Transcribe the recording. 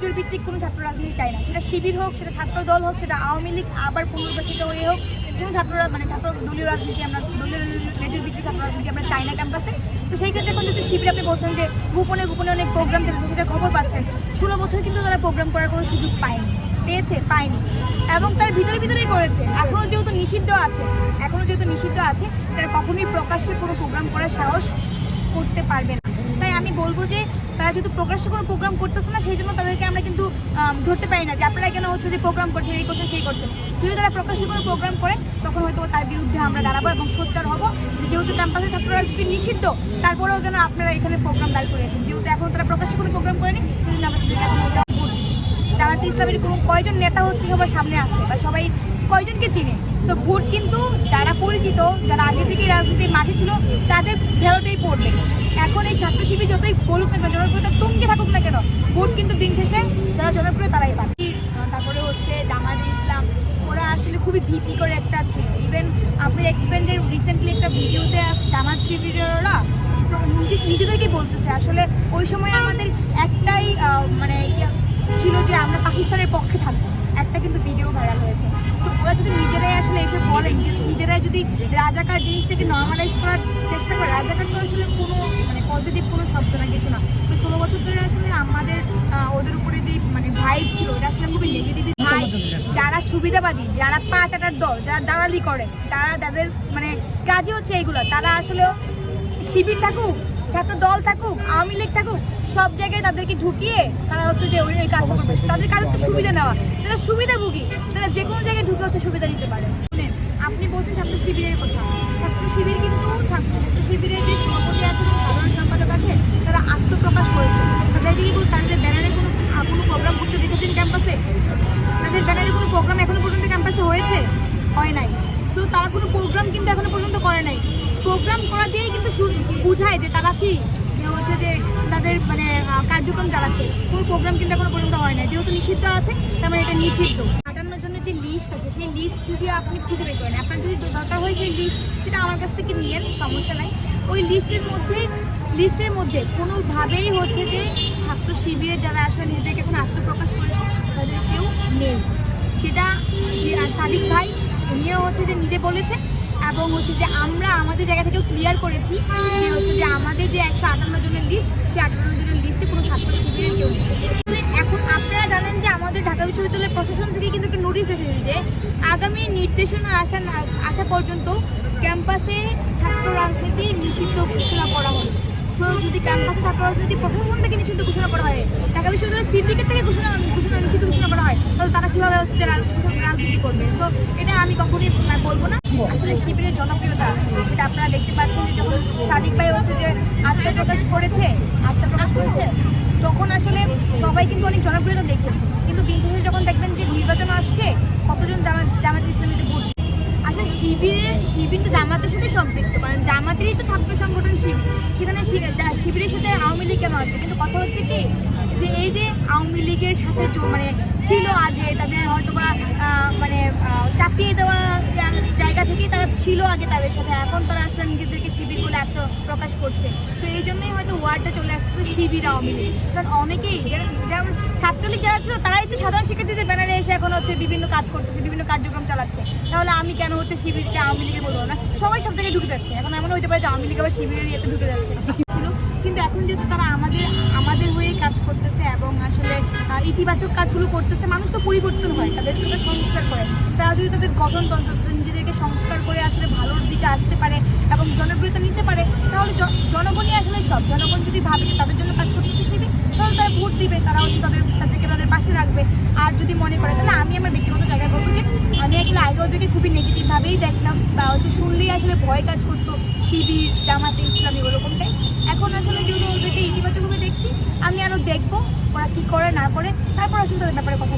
লেজুর ভিত্তিক কোনো ছাত্র রাজনীতি চাই না। সেটা শিবির হোক, সেটা ছাত্র দল হোক, সেটা আওয়ামী লীগ, আবার পুনর্বাসিত হয়ে হোক, কোনো ছাত্র মানে ছাত্র দলীয় রাজনীতি আমরা, দলীয় লেজুর ভিত্তিক ছাত্র রাজনীতি আমরা চাই না ক্যাম্পাসে। তো সেই ক্ষেত্রে এখন যদি শিবির আপনি বলছেন যে গোপনে গোপনে অনেক প্রোগ্রাম চলেছে, সেটা খবর পাচ্ছেন। ষোলো বছর কিন্তু তারা প্রোগ্রাম করার কোনো সুযোগ পায়নি, পেয়েছে, পায়নি। এবং তার ভিতরে ভিতরেই করেছে। এখনও যেহেতু নিষিদ্ধ আছে এখনও যেহেতু নিষিদ্ধ আছে, তারা কখনোই প্রকাশ্যে কোনো প্রোগ্রাম করার সাহস করতে পারবে না। তাই আমি বলব যে তারা যেহেতু প্রকাশ্য কোনো প্রোগ্রাম করতেছে না, সেই জন্য তাদেরকে আমরা কিন্তু ধরতে পারি না যে আপনারা কেন হচ্ছে যে প্রোগ্রাম করছেন, এই করছেন, সেই করছেন যদি তারা প্রকাশ্য কোনো প্রোগ্রাম করে, তখন হয়তো তার বিরুদ্ধে আমরা দাঁড়াবো এবং সোচ্চার হব যে যেহেতু ক্যাম্পাসে ছাত্ররা যদি নিষিদ্ধ, তারপরেও কেন আপনারা এখানে প্রোগ্রাম দাঁড় করেছেন যেহেতু এখন তারা প্রকাশ্য কোনো প্রোগ্রাম করেনি, সেজন্য আমরা এখন। জামাতে ইসলামের কোনো কয়জন নেতা হচ্ছে সবার সামনে আসে বা সবাই কয়জনকে চিনে? তো ভোট কিন্তু যারা পরিচিত, যারা আগে থেকে রাজনীতির মাঠে ছিল, তাদের ভেলোটেই পড়বে। এখন এই ছাত্র শিবির যতই বলুক না কেন, জনপ্রিয়তা তুঙ্গে থাকুক না কেন, ভোট কিন্তু দিন শেষে যারা জনপ্রিয় তারাই পাবে। তারপরে হচ্ছে জামাতে ইসলাম, ওরা আসলে খুবই ভীতি করে একটা ছিল। ইভেন আপনি দেখবেন যে রিসেন্টলি একটা ভিডিওতে জামাত শিবিরেরা নিজে- নিজেদেরকে বলতেছে, আসলে ওই সময় আমাদের একটাই মানে ছিল যে আমরা পাকিস্তানের পক্ষে থাকব। একটা কিন্তু ভিডিও ভাইরাল হয়েছে। তো ওরা যদি নিজেরাই আসলে এসে বলে নিজে- নিজেরাই যদি রাজাকার জিনিসটাকে নর্মালাইজ করার চেষ্টা করে রাজাকার তো আসলে কোনো মানে পজিটিভ কোনো শব্দ না কিছু না। তো ষোলো বছর ধরে আসলে আমাদের ওদের উপরে যে মানে ভাইব ছিল এটা আসলে খুবই নেগেটিভ ভাই যারা সুবিধাবাদী যারা পাঁচ আটার দল যারা দালালি করে যারা যাদের মানে কাজই হচ্ছে এইগুলো তারা আসলে শিবির থাকুক ছাত্র দল থাকুক আওয়ামী লীগ থাকুক সব জায়গায় তাদেরকে ঢুকিয়ে তারা হচ্ছে যে ওই কাজটা করবে। তাদের কাজ হচ্ছে সুবিধা নেওয়া। তারা সুবিধাভোগী। তারা যে কোনো জায়গায় ঢুকে হচ্ছে সুবিধা নিতে পারে। শুনেন, আপনি বলছেন ছাত্র শিবিরের কথা। ছাত্র শিবির কিন্তু ছাত্র শিবিরের যে সভাপতি আছে এবং সাধারণ সম্পাদক আছে তারা আত্মপ্রকাশ করেছে তাদেরকে কি তাদের ব্যানারে কোনো কোনো প্রোগ্রাম করতে দেখেছেন ক্যাম্পাসে? তাদের ব্যানারে কোনো প্রোগ্রাম এখনও পর্যন্ত ক্যাম্পাসে হয়েছে? হয় নাই। সো তারা কোনো প্রোগ্রাম কিন্তু এখনও পর্যন্ত করে নাই। প্রোগ্রাম করা দিয়েই কিন্তু বুঝায় যে তারা কি হচ্ছে যে তাদের মানে কার্যক্রম চালাচ্ছে। কোনো প্রোগ্রাম কিন্তু এখনও পর্যন্ত হয় না যেহেতু নিষিদ্ধ আছে, তার মানে এটা নিষিদ্ধ। আটানোর জন্য যে লিস্ট আছে, সেই লিস্ট যদি আপনি খুঁজে বের করেন, আপনার যদি দরকার হয় সেই লিস্ট সেটা আমার কাছ থেকে নিয়েন, সমস্যা নাই। ওই লিস্টের মধ্যে লিস্টের মধ্যে কোনোভাবেই হচ্ছে যে ছাত্র শিবিরে যারা আসলে নিজেদেরকে এখন আত্মপ্রকাশ করেছে, তাদের কেউ নেই। সেটা যে সাদিক ভাই, উনিও হচ্ছে যে নিজে বলেছেন এবং হচ্ছে যে আমরা আমাদের জায়গা থেকেও ক্লিয়ার করেছি যে হচ্ছে যে আমাদের যে একশো আটান্ন জনের লিস্ট সেই আটান্ন জনের লিস্টে কোনো ছাত্র শিবিরের কেউ এখন আপনারা জানেন যে আমাদের ঢাকা বিশ্ববিদ্যালয়ের প্রশাসন থেকে কিন্তু একটা নোটিশ এসেছে যে আগামী নির্দেশনা আসা না- আসা পর্যন্ত ক্যাম্পাসে ছাত্র রাজনীতি নিষিদ্ধ ঘোষণা করা সো যদি ক্যাম্পাসে ছাত্র রাজনীতি প্রশাসন থেকে নিষিদ্ধ ঘোষণা করা হয়, ঢাকা বিশ্ববিদ্যালয়ের সিন্ডিকেট থেকে ঘোষণা ঘোষণা নিষিদ্ধ ঘোষণা করা হয় তাহলে তারা কীভাবে হচ্ছে রাজনীতি করবে? তো এটা আমি কখনই বলব না। আসলে শিবিরের জনপ্রিয়তা আছে। সেটা আপনারা দেখতে পাচ্ছেন যে যখন সাদিক ভাই হচ্ছে যে আত্মপ্রকাশ করেছে আত্মপ্রকাশ করেছে, তখন আসলে সবাই কিন্তু অনেক জনপ্রিয়তা দেখেছে। কিন্তু দিন শেষে যখন দেখবেন যে নির্বাচন আসছে, কতজন জামাত জামাত ইসলামীতে ভোট? আসলে শিবিরে, শিবির তো জামাতের সাথে সম্পৃক্ত, কারণ জামাতেরই তো ছাত্র সংগঠন শিবির। সেখানে শিবিরের সাথে আওয়ামী লীগ কেন আসবে? কিন্তু কথা হচ্ছে কি, যে এই যে আওয়ামী লীগের সাথে মানে ছিল আগে, তাদের হয়তো বা মানে চাপিয়ে দেওয়া জায়গা থেকেই তারা ছিল আগে তাদের সাথে, এখন তারা আসলে নিজেদেরকে শিবির বলে এত প্রকাশ করছে। তো এই জন্যই হয়তো ওয়ার্ডটা চলে আসছে শিবির আওয়ামী লীগ। কারণ অনেকেই যেমন ছাত্রলীগ যারা ছিল, তারাই তো সাধারণ শিক্ষার্থীদের ব্যানারে এসে এখন হচ্ছে বিভিন্ন কাজ করতেছে, বিভিন্ন কার্যক্রম চালাচ্ছে। আমি কেন হচ্ছে শিবিরকে আওয়ামী লীগে বলব না? সবাই সব জায়গায় ঢুকে যাচ্ছে। এখন এমন হতে পারে যে আওয়ামী লীগ আবার শিবিরের ইয়েতে ঢুকে যাচ্ছে। ছিল। কিন্তু এখন যেহেতু তারা আমাদের আমাদের হয়ে কাজ করতেছে এবং আসলে ইতিবাচক কাজগুলো করতেছে, মানুষ তো পরিবর্তন হয়, তাদের সাথে সংস্কার করে। তারা যদি তাদের গঠনতন্ত্র নিজেদেরকে সংস্কার করে আসলে ভালোর দিকে আসতে পারে এবং জনপ্রিয়তা নিতে পারে, তাহলে জনগণই আসলে সব। জনগণ যদি ভাবে যে তাদের জন্য কাজ করতেছে শিবির, তাহলে তারা ভোট দিবে, তারা হচ্ছে তাদের, তাদেরকে তাদের পাশে রাখবে। আর যদি মনে করে ওদেরকে খুবই নেগেটিভভাবেই দেখলাম বা হচ্ছে শুনলেই আসলে ভয় কাজ করতো, শিবির, জামাতে, ইসলামী ওরকমটাই এখন আসলে যেহেতু ওদেরকে ইতিবাচকভাবে দেখছি, আমি আরও দেখব ওরা কী করে, না করে, তারপর আসলে তাদের ব্যাপারে কথা।